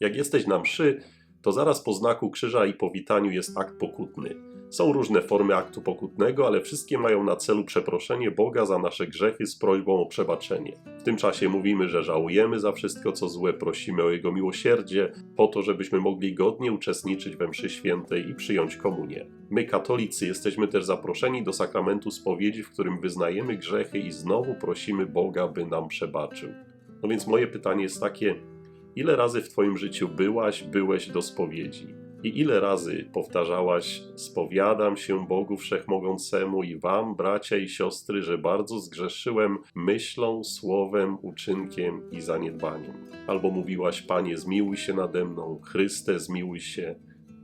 Jak jesteś na mszy, to zaraz po znaku krzyża i powitaniu jest akt pokutny. Są różne formy aktu pokutnego, ale wszystkie mają na celu przeproszenie Boga za nasze grzechy z prośbą o przebaczenie. W tym czasie mówimy, że żałujemy za wszystko co złe, prosimy o Jego miłosierdzie, po to, żebyśmy mogli godnie uczestniczyć we mszy świętej i przyjąć komunię. My, katolicy, jesteśmy też zaproszeni do sakramentu spowiedzi, w którym wyznajemy grzechy i znowu prosimy Boga, by nam przebaczył. No więc moje pytanie jest takie, ile razy w Twoim życiu byłaś, byłeś do spowiedzi? I ile razy powtarzałaś: Spowiadam się Bogu Wszechmogącemu i Wam, bracia i siostry, że bardzo zgrzeszyłem myślą, słowem, uczynkiem i zaniedbaniem. Albo mówiłaś: Panie, zmiłuj się nade mną, Chryste, zmiłuj się.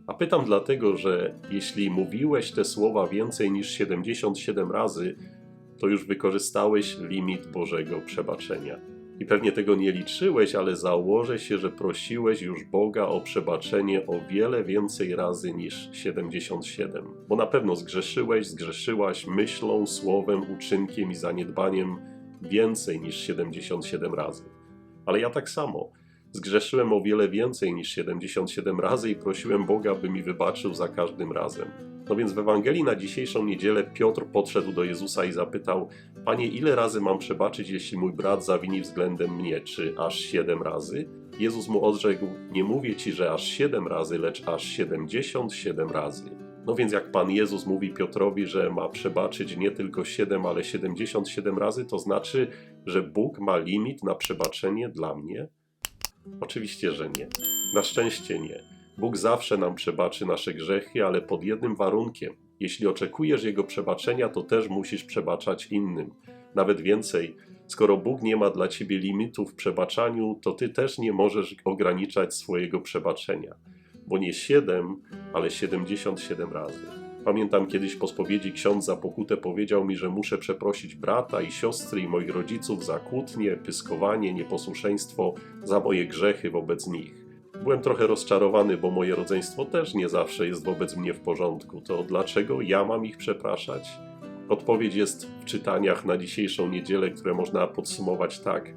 A pytam dlatego, że jeśli mówiłeś te słowa więcej niż 77 razy, to już wykorzystałeś limit Bożego przebaczenia. I pewnie tego nie liczyłeś, ale założę się, że prosiłeś już Boga o przebaczenie o wiele więcej razy niż 77. Bo na pewno zgrzeszyłeś, zgrzeszyłaś myślą, słowem, uczynkiem i zaniedbaniem więcej niż 77 razy. Ale ja tak samo. Zgrzeszyłem o wiele więcej niż 77 razy i prosiłem Boga, by mi wybaczył za każdym razem. No więc w Ewangelii na dzisiejszą niedzielę Piotr podszedł do Jezusa i zapytał: Panie, ile razy mam przebaczyć, jeśli mój brat zawini względem mnie? Czy aż siedem razy? Jezus mu odrzekł: Nie mówię ci, że aż siedem razy, lecz aż siedemdziesiąt siedem razy. No więc jak Pan Jezus mówi Piotrowi, że ma przebaczyć nie tylko 7, ale 77 razy, to znaczy, że Bóg ma limit na przebaczenie dla mnie? Oczywiście, że nie. Na szczęście nie. Bóg zawsze nam przebaczy nasze grzechy, ale pod jednym warunkiem. Jeśli oczekujesz Jego przebaczenia, to też musisz przebaczać innym. Nawet więcej, skoro Bóg nie ma dla ciebie limitów w przebaczaniu, to ty też nie możesz ograniczać swojego przebaczenia. Bo nie 7, ale 77 razy. Pamiętam kiedyś po spowiedzi ksiądz za pokutę powiedział mi, że muszę przeprosić brata i siostry i moich rodziców za kłótnie, pyskowanie, nieposłuszeństwo, za moje grzechy wobec nich. Byłem trochę rozczarowany, bo moje rodzeństwo też nie zawsze jest wobec mnie w porządku. To dlaczego ja mam ich przepraszać? Odpowiedź jest w czytaniach na dzisiejszą niedzielę, które można podsumować tak.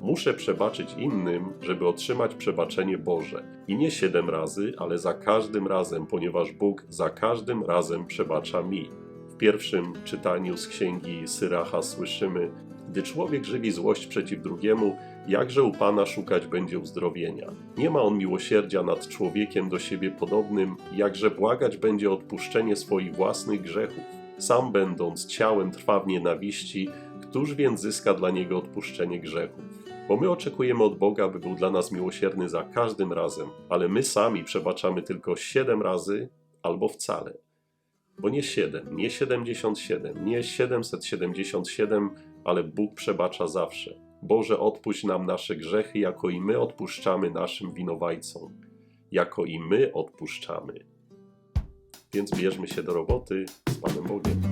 Muszę przebaczyć innym, żeby otrzymać przebaczenie Boże. I nie siedem razy, ale za każdym razem, ponieważ Bóg za każdym razem przebacza mi. W pierwszym czytaniu z księgi Syracha słyszymy: Gdy człowiek żywi złość przeciw drugiemu, jakże u Pana szukać będzie uzdrowienia. Nie ma on miłosierdzia nad człowiekiem do siebie podobnym, jakże błagać będzie odpuszczenie swoich własnych grzechów. Sam będąc ciałem trwa w nienawiści, któż więc zyska dla niego odpuszczenie grzechów? Bo my oczekujemy od Boga, by był dla nas miłosierny za każdym razem, ale my sami przebaczamy tylko siedem razy albo wcale. Bo nie siedem, nie 77, nie 777, ale Bóg przebacza zawsze. Boże, odpuść nam nasze grzechy, jako i my odpuszczamy naszym winowajcom, jako i my odpuszczamy. Więc bierzmy się do roboty z Panem Bogiem.